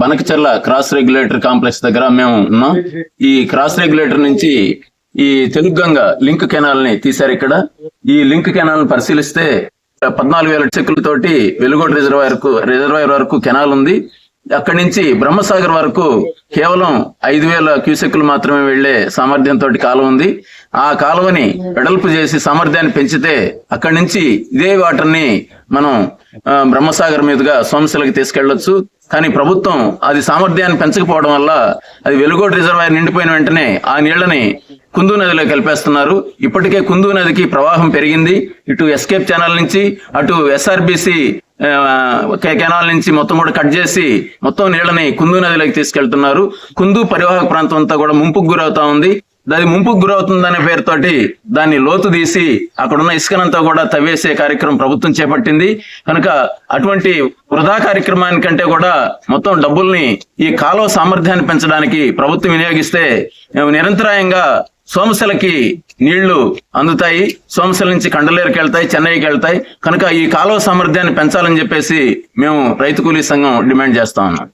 Banakacherla cross regulator complex దగ్గర మేము ఉన్నాం. ఈ క్రాస్ రెగ్యులేటర్ నుంచి ఈ తెలుగంగ లింక్ కెనాల్ని తీశారు ఇక్కడ. ఈ లింక్ కెనాల్ని పరిశీలిస్తే పద్నాలుగు వేల చెక్కులతోటి వెలుగోడు రిజర్వాయర్కు రిజర్వాయర్ వరకు కెనాల్ ఉంది. అక్కడి నుంచి బ్రహ్మసాగర్ వరకు కేవలం ఐదు వేల క్యూసెక్కులు మాత్రమే వెళ్ళే సామర్థ్యంతో కాలువ ఉంది. ఆ కాలువని వెడల్పు చేసి సామర్థ్యాన్ని పెంచితే అక్కడి నుంచి ఇదే వాటర్ని మనం బ్రహ్మసాగర్ మీదుగా సోమశిలకి తీసుకెళ్ళొచ్చు కానీ ప్రభుత్వం అది సామర్థ్యాన్ని పెంచకపోవడం వల్ల అది వెలుగోడు రిజర్వాయర్ నిండిపోయిన వెంటనే ఆ నీళ్ళని కుందు నదిలో కలిపేస్తున్నారు. ఇప్పటికే కుందు నదికి ప్రవాహం పెరిగింది. ఇటు ఎస్కేప్ ఛానల్ నుంచి అటు ఎస్ఆర్బిసి కెనాల్ నుంచి మొత్తం కూడా కట్ చేసి మొత్తం నీళ్ళని కుందు నదిలోకి తీసుకెళ్తున్నారు. కుందు పరివాహక ప్రాంతం అంతా కూడా ముంపుకు గురవుతా ఉంది. దాని ముంపుకు గురవుతుందనే పేరుతోటి దాన్ని లోతు తీసి అక్కడున్న ఇసుకనంతా కూడా తవ్వేసే కార్యక్రమం ప్రభుత్వం చేపట్టింది. కనుక అటువంటి వృధా కార్యక్రమానికంటే కూడా మొత్తం డబ్బుల్ని ఈ కాలువ సామర్థ్యాన్ని పెంచడానికి ప్రభుత్వం వినియోగిస్తే మేము నిరంతరాయంగా సోమశలకి నీళ్ళు అందుతాయి. సోమశల నుంచి కండలేరుకి వెళ్తాయి చెన్నైకి వెళ్తాయి. కనుక ఈ కాలువ సామర్థ్యాన్ని పెంచాలని చెప్పేసి మేము రైతు కూలీ సంఘం డిమాండ్ చేస్తా ఉన్నాం.